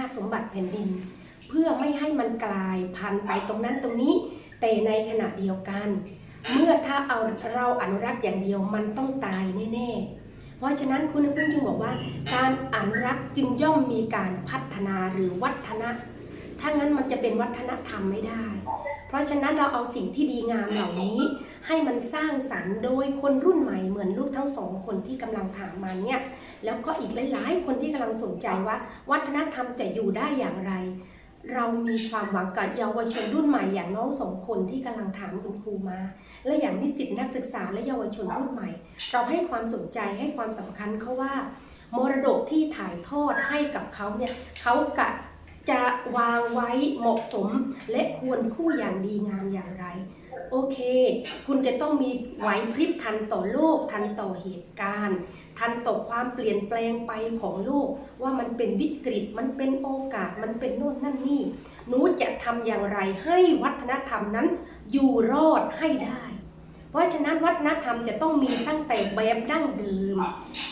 าติสมบัติแผ่นดิน เพื่อไม่ให้มันกลายพันธุ์ไปตรงนั้นตรงนี้ แต่ในขณะเดียวกัน เมื่อถ้าเอาเราอนุรักษ์อย่างเดียวมันต้องตายแน่ๆ เพราะฉะนั้นคุณน้ำพึ่งจึงบอกว่า การอนุรักษ์จึงย่อมมีการพัฒนาหรือวัฒนะ ถ้างั้นมันจะเป็นวัฒนธรรมไม่ได้ เพราะฉะนั้นเราเอาสิ่งที่ดีงามเหล่านี้ ให้มันสร้างสรรค์โดยคนรุ่นใหม่เหมือนลูกทั้งสองคนที่กำลังถามมาเนี่ยแล้วก็อีกหลาย ๆ คนที่กำลังสนใจว่า วัฒนธรรมจะอยู่ได้อย่างไร เรามีความหวังกับเยาวชนรุ่นใหม่อย่างน้องสองคนที่กำลังถามคุณครูมา และอย่างนิสิตนักศึกษาและเยาวชนรุ่นใหม่ เราให้ความสนใจให้ความสำคัญเขาว่ามรดกที่ถ่ายทอดให้กับเขาเนี่ยเขากะ จะวางไว้เหมาะสมและควรคู่อย่างดีงามอย่างไร โอเค คุณจะต้องมีไหวพริบทันต่อโลก ทันต่อเหตุการณ์ ทันต่อความเปลี่ยนแปลงไปของโลก ว่ามันเป็นวิกฤตมันเป็นโอกาสมันเป็นโน่นนั่นนี่หนูจะทำอย่างไรให้วัฒนธรรมนั้นอยู่รอดให้ได้ เพราะฉะนั้นวัฒนธรรมจะต้องมีตั้งแต่แบบดั้งเดิม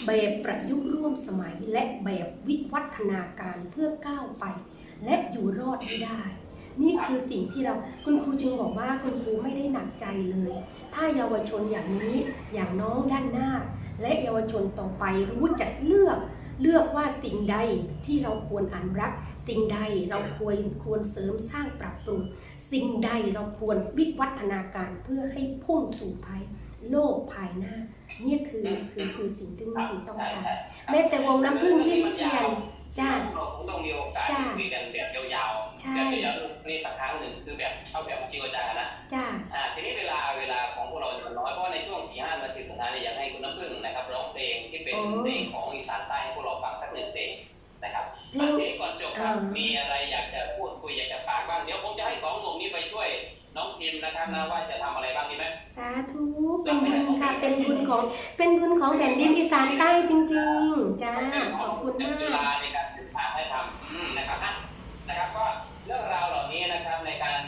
แบบประยุกต์ร่วมสมัยและแบบวิวัฒนาการเพื่อก้าวไป และอยู่รอดให้ได้ นี่คือสิ่งที่เราคุณครูจึงบอกว่าคุณครูไม่ได้หนักใจเลย ถ้าเยาวชนอย่างนี้อย่างน้องด้านหน้า และเยาวชนต่อไปรู้จักเลือกเลือกว่าสิ่งใดที่เราควรอนุรักษ์ สิ่งใดเราควรควรเสริมสร้างปรับปรุง สิ่งใดเราควรวิวัฒนาการเพื่อให้พุ่งสู่ภายโลกภายหน้าเนี่ยคือคือคือสิ่งที่คุณครูต้องการแม้แต่วงน้ำพึ่งที่วิเชียน จ้าเราคงต้องมีโอกาสจ้าคุยกันแบบยาวใช่ ๆแบบยาวๆนี่สักครั้งหนึ่งคือแบบเอาแบบจริงจังนะจ้า อ่าทีนี้เวลาเวลาของพวกเราจะน้อยเพราะว่าในช่วงสี่ห้านาทีสุดท้ายเนี่ยอยากให้คุณน้ำพึ่งนะครับร้องเพลงที่เป็นโอ้ เพลงของอีสานใต้ให้พวกเราฟังสักหนึ่งเพลงนะครับเพลงทีนี้ก่อนจบครับอ่ามีมีอะไรอยากจะพูดคุยอยากจะฝากบ้างเดี๋ยวผมจะให้สองหนุ่มนี้ไปช่วยน้องพิมพ์นะครับนะว่าจะทำอะไรบ้างดีไหมสาธุเป็นบุญค่ะ เป็นบุญของเป็นบุญของแผ่นดินอีสานใต้จริง ๆ จ้าขอบคุณมาเวกลาในการศึกษาให้ทำนะครับนะครับก็เรื่องราวเหล่านี้นะครับในการ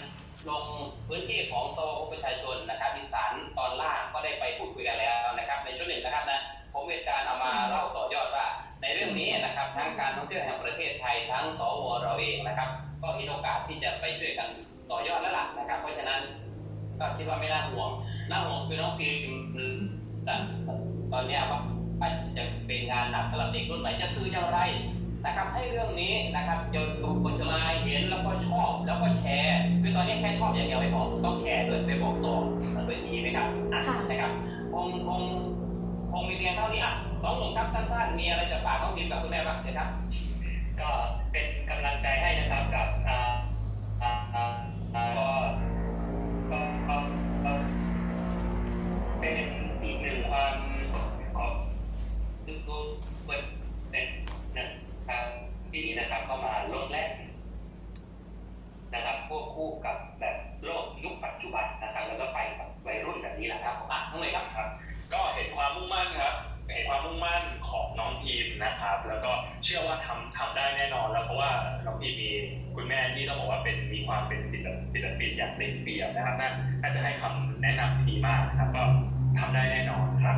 ลงพื้นที่ของสวประชาชนนะครับอีสานตอนล่างก็ได้ไปพูดคุยกันแล้วนะครับ ในช่วงหนึ่งนะครับนะผมเป็นการเอามาเล่าต่อยอดว่า ในเรื่องนี้นะครับทั้งการท่องเที่ยวแห่งประเทศไทยทั้งสวเราเองนะครับ ก็มีโอกาสที่จะไปช่วยกันต่อยอดแล้วล่ะนะครับ เพราะฉะนั้นก็คิดว่าไม่น่าห่วง น่าห่วงคือน้องพิมพ์แต่ตอนนี้ว่าจะเป็นงานหนักสำหรับเด็กรุ่นใหม่จะซื้ออย่างไรนะครับ ให้เรื่องนี้นะครับเดี๋ยวคนจะมาเห็นแล้วก็ชอบแล้วก็แชร์คือตอนนี้แค่ชอบอย่างเดียวไม่พอต้องแชร์ด้วยไปบอกต่อมันเป็นอย่างนี้ไหมครับค่ะนะครับคงคงคงมีเพียงเท่านี้อะน้องหนุ่มครับสั้นๆมีอะไรจะฝากน้องพิมกับคุณแม่บ้างนะครับ ก็เป็นกำลังใจให้นะครับ ที่นะครับเข้ามาลดแล่นะครับควบคู่กับแบบโลกยุคปัจจุบันนะครับแล้วก็ไปกับวัยรุ่นแบบนี้แหละครับอะน้องเลยครับครับ ก็เห็นความมุ่งมั่นครับเห็นความมุ่งมั่นของน้องพีมนะครับ แล้วก็เชื่อว่าทำทำได้แน่นอนแล้วเพราะว่าน้องพีมมีคุณแม่ที่ต้องบอกว่าเป็นมีความเป็นศิลปศิลปินอย่างเต็มเปี่ยมนะครับน่าจะให้คำแนะนำที่ดีมากนะครับก็ทำได้แน่นอนครับ